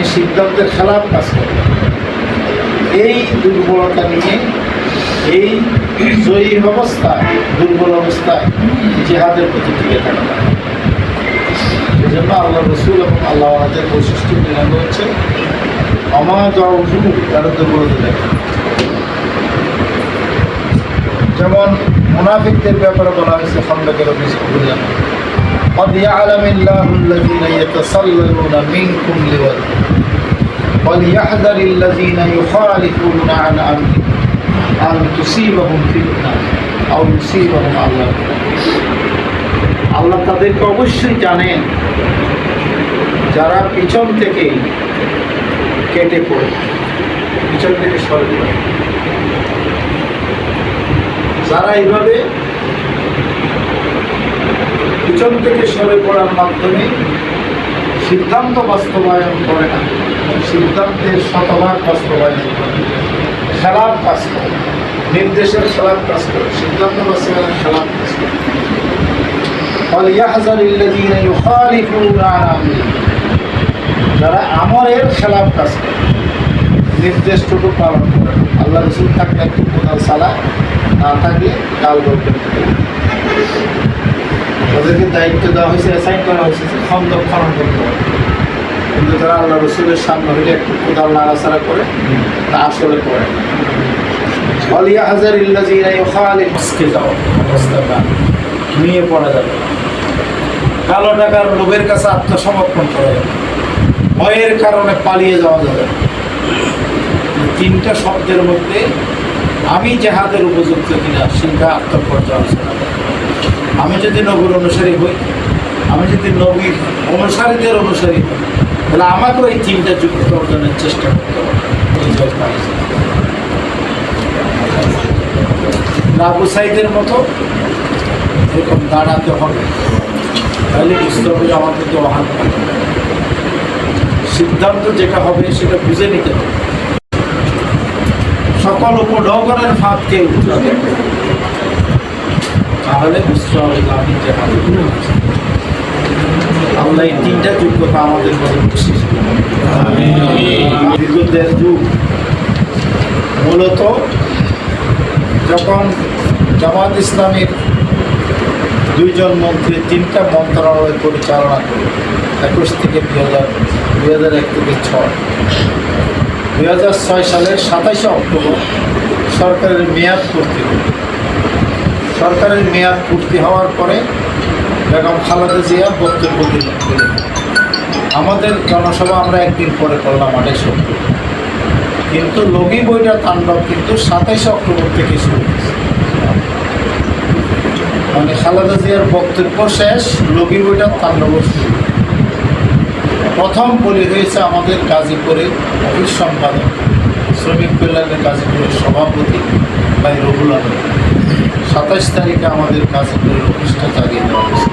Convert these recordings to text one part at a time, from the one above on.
আমি সিদ্ধান্তের খেলাফ কাজ করি। এই দুর্বলতা নিয়ে, এই জয়ী অবস্থায়, দুর্বল অবস্থায় জেহাদের প্রতি টিকে থাকা। আল্লাহ রসুল এবং আল্লাহ আলাদের বৈশিষ্ট্য নিরাঙ্গ হচ্ছে অমাজ অজুর তারা দুর্বলতা যেমন মুনাফিকদের ব্যাপারে বলা হয়েছে, খন্দকের অভিযোগ قد يعلم الله الذين يتسللون منكم لوجه وليحذر الذين يخالفون عن امره ان تصيبهم فتنه او يصيبهم عذاب আল্লাহ তাদেরকে অবশ্যই জানেন যারা পিছন থেকে কেটে পড়ে পিছন থেকে সরে পড়ে যারা এইভাবে পিছন থেকে সরে পড়ার মাধ্যমে সিদ্ধান্ত বাস্তবায়ন করে না সিদ্ধান্তের শতভাগ বাস্তবায়ন করে খেলাপ কাজ করে নির্দেশের খেলাপ কাজ করে সিদ্ধান্ত বাস্তবায়নের খেলাপ কাজ করে فليحذر الذين يخالفون عن امره যারা আমরের খেলাপ কাজ করে নির্দেশটুকু পালন করে না। আল্লাহ রসুল থাকলে একটু কোদাল সালা না থাকলে কাল বলবেন ওদেরকে দায়িত্ব দেওয়া হয়েছে অ্যাসাইন করা হয়েছে যে খন্দক খনন করতে হবে। কিন্তু তারা আল্লাহ রসুলের সামনে হইলে একটু কোদাল নাড়াচাড়া করে তা আসলে করে অলিয়া হাজার ইল্লাজিরা ইউখালিফ। আজকে যাও অবস্থাটা নিয়ে পড়া যাবে। কালো টাকার লোভের কাছে আত্মসমর্পণ করা যাবে। ভয়ের কারণে পালিয়ে যাওয়া যাবে তিনটা শব্দের মধ্যে আমি জেহাদের উপযুক্ত কিনা সেটা আত্মপর্যালোচনা। আমি যদি নবীর অনুসারী হই, আমি যদি নবীর অনুসারীদের অনুসারী হই, তাহলে আমাকেও এই তিনটা যোগ্যতা অর্জনের চেষ্টা করতে হবে। মতো এরকম দাঁড়াতে হবে। তাহলে বুঝতে হবে আমাদের তো সিদ্ধান্ত যেটা হবে সেটা বুঝে নিতে হবে। সকল উপঢৌকনের ফাঁদকে উঠতে তাহলে বুঝতে হবে যে আমি যে আল্লাহ এই তিনটা যোগ্যতা আমাদের মধ্যে দীর্ঘ দেড় যুগ। মূলত যখন জামাত ইসলামের দুইজন মন্ত্রী তিনটা মন্ত্রণালয় পরিচালনা করে একুশ থেকে দুই হাজার দুই হাজার এক থেকে ছয়। দুই হাজার ছয় সালের সাতাশে অক্টোবর সরকারের মেয়াদ হল। সরকারের মেয়াদ পূর্তি হওয়ার পরে বেগম খালেদা জিয়া বক্তব্য দিলেন। আমাদের জনসভা আমরা একদিন পরে করলাম, আঠাশে অক্টোবর। কিন্তু লগি বইটার তাণ্ডব কিন্তু সাতাইশে অক্টোবর থেকে শুরু হয়েছে। মানে খালেদা জিয়ার বক্তব্য শেষ, লগি বইটার তাণ্ডব শুরু। প্রথম বলি হয়েছে আমাদের গাজীপুরে অফিস সম্পাদক, শ্রমিক কল্যাণের গাজীপুরের সভাপতি ভাই রহুল আলম সাতাশ তারিখে আমাদের কাছে অফিসটা চালিয়ে দেওয়া হয়েছে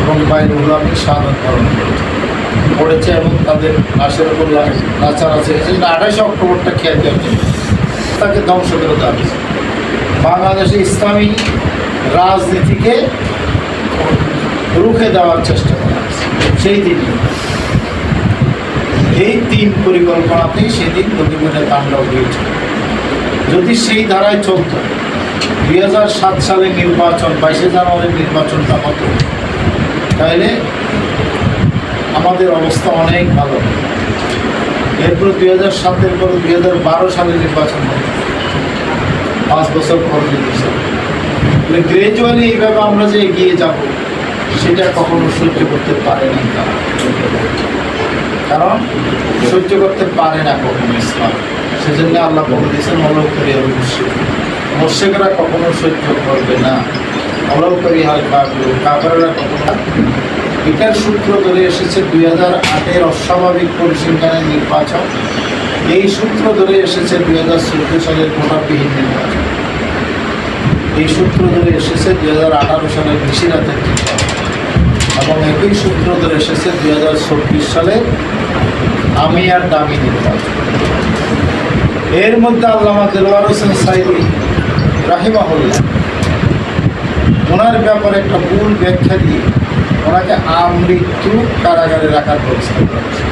এবং আলমের স্বাগত বরণ করেছে পড়েছে এবং তাদের লাশের উপর নাচানাচি হয়েছে কিন্তু আঠাশে অক্টোবরটা খেয়াল দেওয়া তাকে ধ্বংস করে দেওয়া হয়েছে। বাংলাদেশে ইসলামী রাজনীতিকে রুখে দেওয়ার চেষ্টা করা হয়েছে। সেই দিন। এই তিন পরিকল্পনাতেই সেদিন নদীমনে তাণ্ডব হয়েছিল যদি সেই ধারায় চলত, দুই হাজার সাত সালে নির্বাচন, বাইশে জানুয়ারির নির্বাচনটা হতো তাহলে আমাদের অবস্থা অনেক ভালো। এরপর দুই হাজার সাতের পর দুই হাজার বারো সালে নির্বাচন হবে পাঁচ বছর পর নির্বাচন। গ্রেজুয়ালি এইভাবে আমরা যে এগিয়ে যাব, সেটা কখনো সহ্য করতে পারে না কারণ সহ্য করতে পারে না কখনো ইসলাম। সেজন্য আল্লাহ বলে দিয়েছেন অলৌকরি মুর্শিকরা কখনো সহ্য করবে না। অলৌকরি হাল কাবলু কাপড়েরা কখনো এটার সূত্র ধরে এসেছে। দুই হাজার আটের অস্বাভাবিক পরিসংখ্যানের নির্বাচন। এই সূত্র ধরে এসেছে দুই হাজার চোদ্দ সালের ভোটারবিহীন নির্বাচন। এই সূত্র ধরে এসেছে দুই হাজার আঠারো সালের নিশিরাতের এবং একই সূত্র ধরে এসেছে দুই হাজার চব্বিশ সালের আমি আর দামি নির্বাচন। এর মধ্যে আল্লামা দেলোয়ার হোসেন সাইদি রাহিমাহুল্লাহ। ওনার ব্যাপারে একটা ভুল ব্যাখ্যা দিয়ে ওনাকে আমৃত্যু কারাগারে রাখার ব্যবস্থা করা হয়েছে।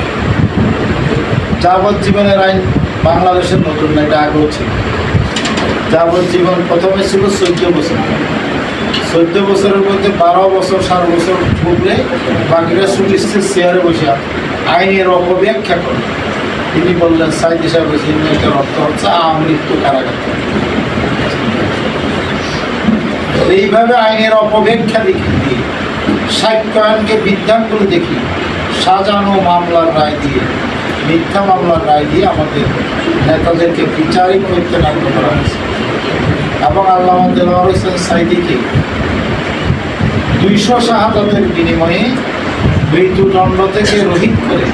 যাবজ্জীবনের আইন বাংলাদেশের নতুন এটা আগেও ছিল। যাবজ্জীবন প্রথমে ছিল চোদ্দ বছর। চোদ্দ বছরের মধ্যে বারো বছর, সাত বছর ভুগলে বাকিরা সুনিশ্চিত চেয়ারে বসে আইনের অপব্যাখ্যা করে। তিনি বললেন সাইদ হিসাবে এটার অর্থ হচ্ছে আমৃত্যু কারাগার। এইভাবে আইনের অপব্যাখ্যা দেখি সাহিত্যায়নকে বিদ্যাঙ্গুল দেখি সাজানো মামলার রায় দিয়ে, মিথ্যা মামলার রায় দিয়ে আমাদের নেতাদেরকে বিচারিক ঐক্যনান্ত করা হয়েছে। এবং আল্লাহ হোসেন সাইদিকে দুইশো শাহাদতের বিনিময়ে মৃত্যুদণ্ড থেকে রহিত করে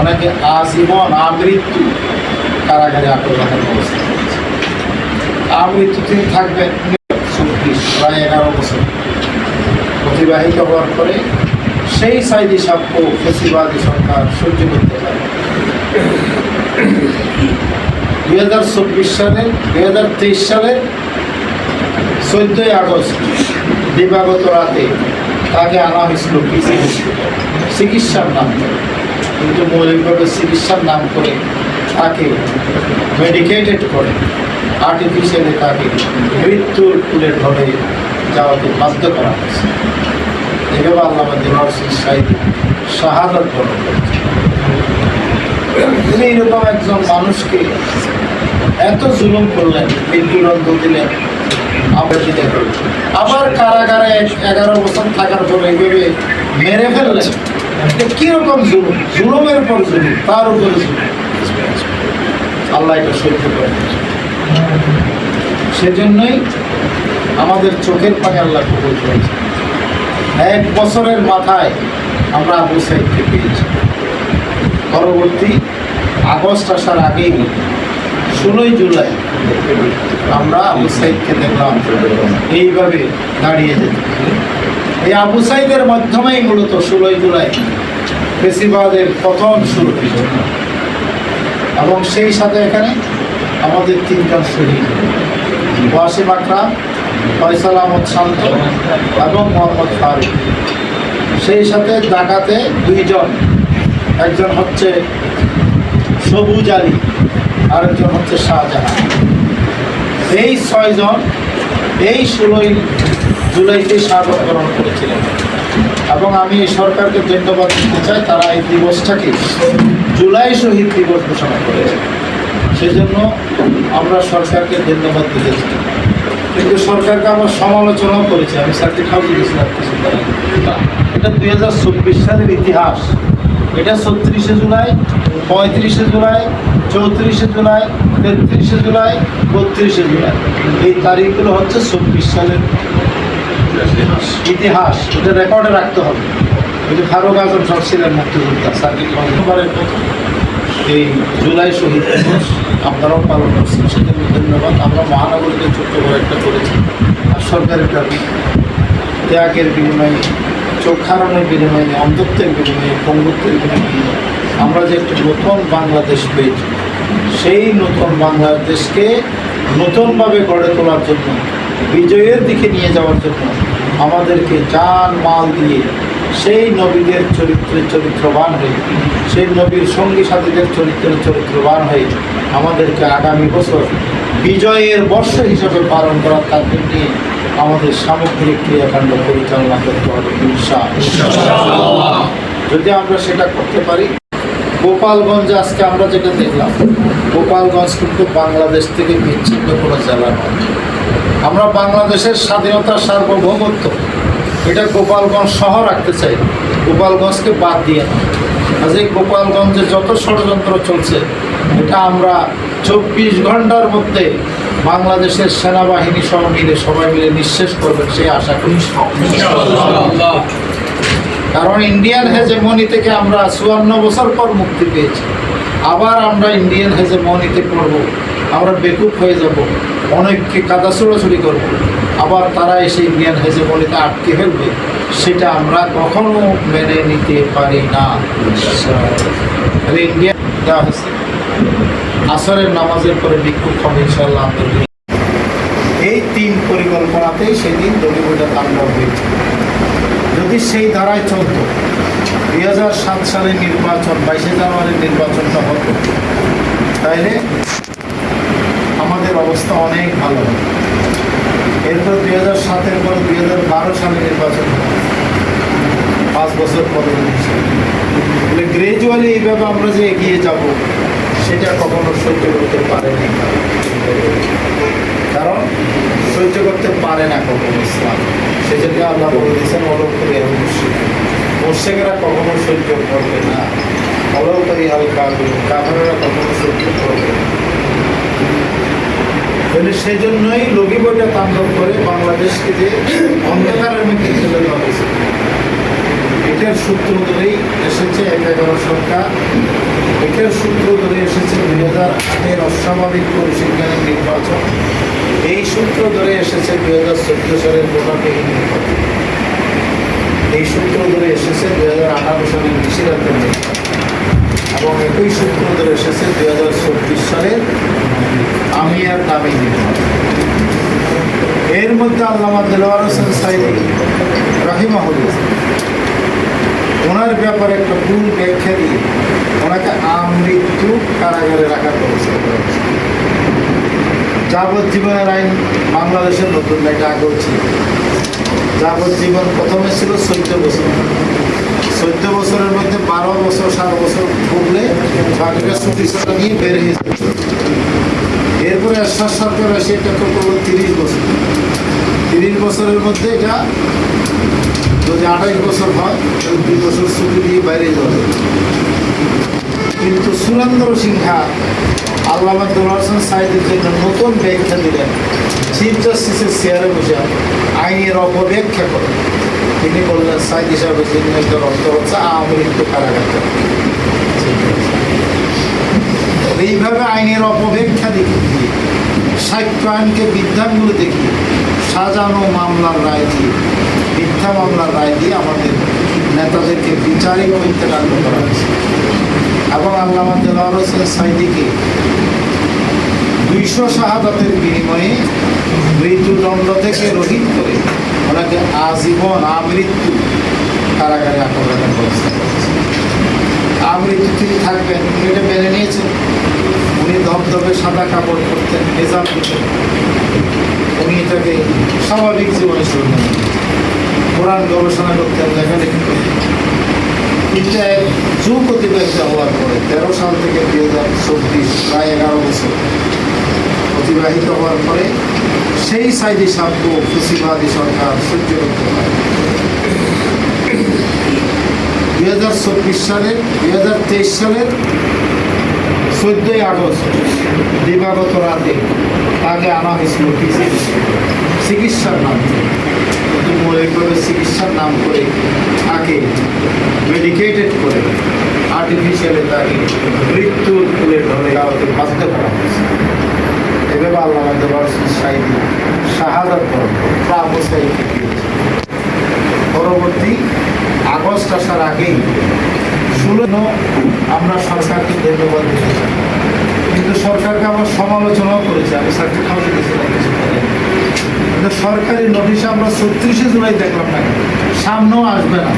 ওনাকে আজীবন আমৃত্যু কারাগারে আটক রাখার ব্যবস্থা করেছে। আমৃত্যু তিনি থাকবেন চব্বিশ প্রায় এগারো বছর। অতিবাহিত হওয়ার পরে সেই সাইদি সাপ্য ফেসিবাদী সরকার সহ্য করতে পারে। দুই হাজার চব্বিশ সালের দুই হাজার তেইশ সালের চোদ্দই আগস্ট, দিবাগত রাতে তাকে আনা হয়েছিল পিসি চিকিৎসার নাম। কিন্তু মৌলিকভাবে চিকিৎসার নাম করে তাকে মেডিকেটেড করে। আর্টিফিশিয়ালি তাকে মৃত্যুর কুলে ধরে যাওয়াতে বাধ্য করা হয়েছে। এভাবে আল্লাহ সাহিদ শাহাদত বরণ করেছে তিনি এরকম একজন মানুষকে এত জুলুম করলেন, মৃত্যুদণ্ড দিলেন, আবার আবার কারাগারে এগারো বছর থাকার পর এইভাবে মেরে ফেললেন। কীরকম জুলুম? জুলুমের পর জুলুম তার উপরে জুলুম? আল্লাহ এটা সহ্য করে সেজন্যই আমাদের চোখের পানি আল্লাহ কবুল করেছে। এক বছরের মাথায় আমরা আবু সাইদকে পেয়েছি। পরবর্তী আগস্ট আসার আগেই ষোলোই জুলাই আমরা আবু সাইদকে দেখলাম। এইভাবে দাঁড়িয়ে যেতে। এই আবু সাইদের মাধ্যমেই মূলত ষোলোই জুলাই বেশিরভাগের প্রথম শুরু এবং সেই সাথে এখানে আমাদের তিনজন শহীদ। ওয়াসিম আকরাম, ফয়সাল আহমদ শান্ত এবং মোহাম্মদ ফারুক। সেই সাথে ডাকাতে দুইজন। একজন হচ্ছে সবুজ আলী, আরেকজন হচ্ছে শাহজাহান। এই ছয়জন, এই ষোলোই জুলাইতে গ্রহণ করেছিলেন। এবং আমি এই সরকারকে ধন্যবাদ দিতে চাই, তারা এই দিবসটাকে জুলাই শহীদ দিবস ঘোষণা করেছে। সেজন্য আমরা সরকারকে ধন্যবাদ দিতে চাই। কিন্তু সরকারকে আমরা সমালোচনাও করেছি। আমি সার্কিট হাউসে গেছিলাম। এটা দুই হাজার চব্বিশ সালের ইতিহাস। এটা ছত্রিশে জুলাই, পঁয়ত্রিশে জুলাই, চৌত্রিশে জুলাই, তেত্রিশে জুলাই, বত্রিশে জুলাই। এই তারিখগুলো হচ্ছে চব্বিশ সালের ইতিহাস এটা রেকর্ডে রাখতে হবে। ওই যে ফারুক আজম সব ছিলেন মুক্তিযোদ্ধা সার্কিট হাউসের প্রথম। এই জুলাই শহীদ দিবস আপনারাও পালন করছেন সেজন্য ধন্যবাদ। আমরা মহানগরীতে ছোট্ট করে একটা করেছি। আর সরকারের দাবি ত্যাগের বিনিময়ে চোখ হারানোর বিনিময়ে অন্ধত্বের বিনিময়ে পঙ্গুত্বের বিনিময়ে আমরা যে একটি নতুন বাংলাদেশ পেয়েছি সেই নতুন বাংলাদেশকে নতুনভাবে গড়ে তোলার জন্য বিজয়ের দিকে নিয়ে যাওয়ার জন্য আমাদেরকে জান মাল দিয়ে সেই নবীদের চরিত্রে চরিত্রবান হয়ে, সেই নবীর সঙ্গী সাথীদের চরিত্রে চরিত্রবান হয়ে আমাদেরকে আগামী বছর বিজয়ের বর্ষ হিসাবে পালন করার তাদের নিয়ে আমাদের সামগ্রিক ক্রিয়াকাণ্ড পরিচালনা করতে হবে। যদি আমরা সেটা করতে পারি, গোপালগঞ্জে আজকে আমরা যেটা দেখলাম, গোপালগঞ্জ কিন্তু বাংলাদেশ থেকে বিচ্ছিন্ন কোনো জেলা নয় আমরা বাংলাদেশের স্বাধীনতা সার্বভৌমত্ব, এটা গোপালগঞ্জ সহ রাখতে চাই। গোপালগঞ্জকে বাদ দিয়ে আজ এই গোপালগঞ্জে যত ষড়যন্ত্র চলছে, এটা আমরা চব্বিশ ঘণ্টার মধ্যে বাংলাদেশের সেনাবাহিনী সহ মিলে সবাই মিলে নিঃশেষ করবেন সেই আশা করি। কারণ ইন্ডিয়ান হেজেমনি থেকে আমরা চুয়ান্ন বছর পর মুক্তি পেয়েছি। আবার আমরা ইন্ডিয়ান হেজেমনিতে পড়ব আমরা বেকুব হয়ে যাব অনেককে কাদা ছোড়াছুড়ি করব। আবার তারা এসে ইন্ডিয়ান হেজেমনিতে আটকে ফেলবে? সেটা আমরা কখনো মেনে নিতে পারি না। ইন্ডিয়া আসরের নামাজের পরে বিক্ষোভ হবে ইনশাল্লাহ এই তিন পরিকল্পনাতেই সেদিন দলীয় তাণ্ডব হয়েছে যদি সেই ধারায় চলত, দুই হাজার সাত সালের নির্বাচন, বাইশে জানুয়ারির নির্বাচনটা হতো, তাইলে অবস্থা অনেক ভালো। এরপর দুই হাজার সাতের পর দুই হাজার বারো সালে নির্বাচন পাঁচ বছর পরে বলে গ্রাজুয়ালি এইভাবে আমরা যে এগিয়ে যাব, সেটা কখনো সহ্য করতে পারেনি কারণ সহ্য করতে পারে না কখনো ইসলাম। সেজন্য আল্লাহ বলে দিয়েছেন আল মুর্শিদ মুর্শেকেরা কখনো সহ্য করবে না। অলৌকরি আল কাবুল কাফেরা কখনো সহ্য করবে না। তাহলে সেই জন্যই লগি বইটা তাণ্ডব করে বাংলাদেশকে যে অন্ধকারের মধ্যে ফেলে দেওয়া হয়েছে। এটার সূত্র ধরেই এসেছে এক এগারো সরকার। এটার সূত্র ধরে এসেছে দুই হাজার আটের অস্বাভাবিক পরিসংখ্যানের নির্বাচন। এই সূত্র ধরে এসেছে দুই হাজার চোদ্দ সালের ভোটারবিহীন নির্বাচন। এই সূত্র ধরে এসেছে দুই হাজার আঠারো সালের নিষেধাজ্ঞা নির্বাচন। এবং একই সূত্র ধরে এসেছে দুই হাজার চব্বিশ সালের আমি আর নির্বাচন এর মধ্যে আল্লামা দিলওয়ার হোসেন সাইদি রাহিমাহুল্লাহ। ওনার ব্যাপারে একটা ভুল ব্যাখ্যা দিয়ে ওনাকে আমৃত্যু কারাগারে রাখার ব্যবস্থা করা যাবজ্জীবনের আইন বাংলাদেশের নতুন এটা আগেও ছিল যাবজ্জীবন প্রথমে ছিল চোদ্দ বছর চোদ্দ বছরের মধ্যে বারো বছর, সাত বছর ভুগলে বাকিটা ছাড়া নিয়ে বেরিয়ে যেত। এরপরে এরশাদ সরকার এসে এটা করল তিরিশ বছর। তিরিশ বছরের মধ্যে এটা যদি আঠাশ বছর হয়, তাহলে দুই বছর ছুটি দিয়ে বাইরে যাবে কিন্তু সুরেন্দ্র সিনহা আল্লামা দুলাসন সাইদের জন্য নতুন ব্যাখ্যা দিলেন। চিফ জাস্টিসের চেয়ারে বসে আইনের অপব্যাখ্যা করেন। তিনি বললেন, সাইদ হিসাবে চিহ্নিতের অর্থ হচ্ছে আমৃত্যু কারাগার এইভাবে আইনের অপব্যাখ্যা দিয়ে সাহিত্য আইনকে বিধানগুলো দেখিয়ে, সাজানো মামলার রায় দিয়ে, মিথ্যা মামলার রায় দিয়ে আমাদের নেতাদেরকে বিচারিক হত্যাকাণ্ড করা হয়েছে। এবং আল্লামা দেলাওয়ার হোসেন সাইদিকে দুইশো শাহাদাতের বিনিময়ে মৃত্যুদণ্ড থেকে রহিত করে ওনাকে আজীবন আমৃত্যু কারাগারে আটক ব্যবস্থা করেছে আমৃত্যু তিনি থাকবেন এটা মেনে নিয়েছেন। উনি ধবধবে সাদা কাপড় পরতেন মেজাব দিতেন। উনি এটাকে স্বাভাবিক জীবনে শুরু কোরআন গবেষণা করতেন, লেখালেখি করতেন। কিন্তু এক যুগ অতিবাহিত হওয়ার পরে তেরো সাল থেকে দুই হাজার চব্বিশ, প্রায় এগারো বছর। অতিবাহিত হওয়ার পরে সেই সাইডে সাধ্য খুশিবাদী সরকার সহ্য করতে পারে দুই হাজার চব্বিশ সালের, দুই হাজার তেইশ সালের চোদ্দোই আগস্ট, দিবাগত রাতে তাকে আনা হয়েছিল চিকিৎসার নাম মৌলিকভাবে চিকিৎসার নাম করে তাকে মেডিকেটেড করে আর্টিফিশিয়ালি তাকে মৃত্যুর কুলে ধরে বাঁচতে করা হয়েছে। সাহিদি শাহাদাত পরবর্তী আগস্ট আসার আগেই আমরা সরকারকে ধন্যবাদ কিন্তু সরকারকে আমরা সমালোচনাও করেছি আমি কিন্তু সরকারি নোটিশে আমরা ছত্রিশে জুলাই দেখলাম না সামনেও আসবে না।